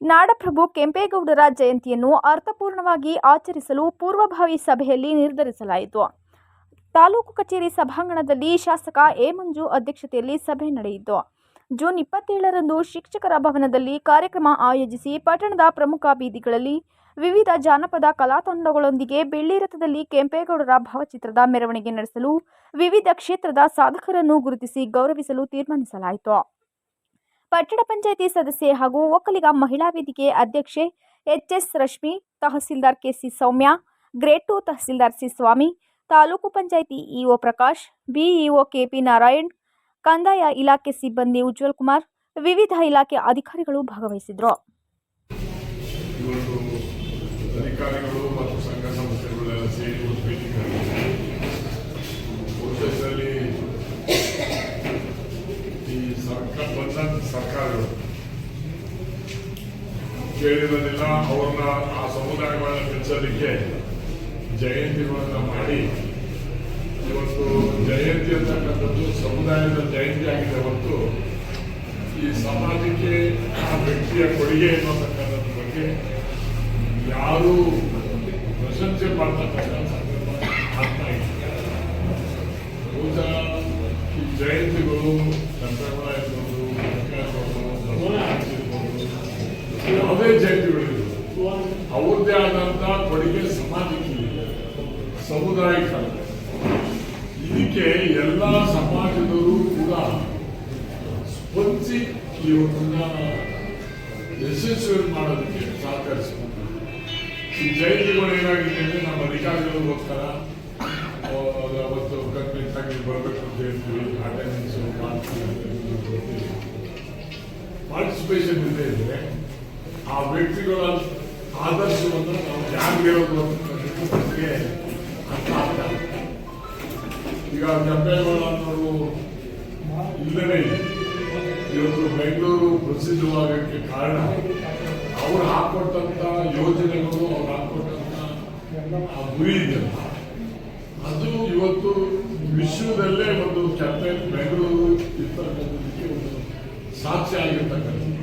ನಾಡಪ್ರಭು ಕೆಂಪೇಗೌಡರ ಜಯಂತಿಯನ್ನು ಅರ್ಥಪೂರ್ಣವಾಗಿ ಆಚರಿಸಲು ಪೂರ್ವಭಾವಿ ಸಭೆಯಲ್ಲಿ ನಿರ್ಧರಿಸಲಾಯಿತು. ತಾಲೂಕು ಕಚೇರಿ ಸಭಾಂಗಣದಲ್ಲಿ ಶಾಸಕ ಎ. ಮಂಜು ಅಧ್ಯಕ್ಷತೆಯಲ್ಲಿ ಸಭೆ ನಡೆಯಿತು. ಜೂನ್ ಇಪ್ಪತ್ತೇಳರಂದು ಶಿಕ್ಷಕರ ಭವನದಲ್ಲಿ ಕಾರ್ಯಕ್ರಮ ಆಯೋಜಿಸಿ ಪಟ್ಟಣದ ಪ್ರಮುಖ ಬೀದಿಗಳಲ್ಲಿ ವಿವಿಧ ಜಾನಪದ ಕಲಾತಂಡಗಳೊಂದಿಗೆ ಬೆಳ್ಳಿ ರಥದಲ್ಲಿ ಕೆಂಪೇಗೌಡರ ಭಾವಚಿತ್ರದ ಮೆರವಣಿಗೆ ನಡೆಸಲು ವಿವಿಧ ಕ್ಷೇತ್ರದ ಸಾಧಕರನ್ನು ಗುರುತಿಸಿ ಗೌರವಿಸಲು ತೀರ್ಮಾನಿಸಲಾಯಿತು. ಪಟ್ಟಣ ಪಂಚಾಯಿತಿ ಸದಸ್ಯೆ ಹಾಗೂ ಒಕ್ಕಲಿಗ ಮಹಿಳಾ ವೇದಿಕೆ ಅಧ್ಯಕ್ಷೆ H S Rashmi, tahsildar K C Soumya, grade two tahsildar C Swamy, taluk panchayat E O Prakash, B E O K P Narayan, ಕಂದಾಯ ಇಲಾಖೆ ಸಿಬ್ಬಂದಿ ಉಜ್ವಲ್ ಕುಮಾರ್, ವಿವಿಧ ಇಲಾಖೆ ಅಧಿಕಾರಿಗಳು ಭಾಗವಹಿಸಿದರು. ಅಧಿಕಾರಿಗಳು ಮತ್ತು ಸಂಘ ಸಂಸ್ಥೆಗಳೆಲ್ಲ ಸೇರಿ ಒಂದು ಸರ್ಕಾರಗಳು ಕೇಳಿರೋದಿಲ್ಲ, ಅವ್ರನ್ನ ಆ ಸಮುದಾಯಗಳನ್ನ ಬೆಳೆಸೋದಕ್ಕೆ ಜಯಂತಿಗಳನ್ನ ಮಾಡಿ, ಇವತ್ತು ಜಯಂತಿ ಅಂತಕ್ಕಂಥದ್ದು ಸಮುದಾಯದ ಜಯಂತಿ ಆಗಿದೆ ಹೊರತು ಈ ಸಮಾಜಕ್ಕೆ ಆ ವ್ಯಕ್ತಿಯ ಕೊಡುಗೆ ಅನ್ನತಕ್ಕಂಥದ್ರ ಬಗ್ಗೆ ಯಾರು ಪ್ರಶಂಸೆ ಮಾಡ್ತಕ್ಕಂಥ ಸಂದರ್ಭ ಆಗ್ತಾ ಈ ಜಯಂತಿಗಳು ಚಂದ್ರಗೌಡ ಯಾವುದೇ ಜಾತಿಗಳಿಲ್ಲ ಅವ್ರದ್ದೇ ಆದಂತ ಕೊಡುಗೆ ಸಮಾಜಕ್ಕೆ ಇದೆ. ಸಮುದಾಯಿಕ ಇದಕ್ಕೆ ಎಲ್ಲ ಸಮಾಜದವರು ಕೂಡ ಸ್ಪಂದಿಸಿ ಇವರನ್ನ ಯಶಸ್ವಿ ಮಾಡೋದಕ್ಕೆ ಸಹಕರಿಸಬೇಕು. ಈ ಜಯಂತಿಗಳು ಏನಾಗಿದೆ ಅಂದ್ರೆ ನಮ್ಮ ಅಧಿಕಾರಿಗಳು ಹೋಗ್ತಾರ. ಅವತ್ತು ಆಗಿ ಬರಬೇಕು ಅಂತ ಹೇಳ್ತೀವಿ. ಅಟೆಂಡೆನ್ಸ್ ಪಾರ್ಟಿಸಿಪೇಷನ್ ಇಲ್ಲದೆ ಇದ್ರೆ ಆ ವ್ಯಕ್ತಿಗಳ ಆದರ್ಶವನ್ನು ನಾವು ಅನ್ನೋದಕ್ಕೆ ನಮಗೆ ಅರ್ಥ ಆಗ್ತಾ. ಈಗ ಅನ್ನೋರು ಇಲ್ಲವೇ ಇಲ್ಲ. ಇವತ್ತು ಬೆಂಗಳೂರು ಪ್ರಸಿದ್ಧವಾಗಕ್ಕೆ ಕಾರಣ ಅವ್ರು ಹಾಕೊಟ್ಟಂತ ಯೋಜನೆಗಳು, ಅವ್ರು ಹಾಕೊಟ್ಟಂತ ಆ ಗುರಿ ಇದೆಯಲ್ಲ. ಅದು ಇವತ್ತು ವಿಶ್ವದಲ್ಲೇ ಒಂದು ಚಾಪ್ಟರ್ ಬೆಂಗಳೂರು ಇರ್ತಕ್ಕಂಥದಕ್ಕೆ ಒಂದು ಸಾಕ್ಷಿ ಆಗಿರ್ತಕ್ಕಂಥ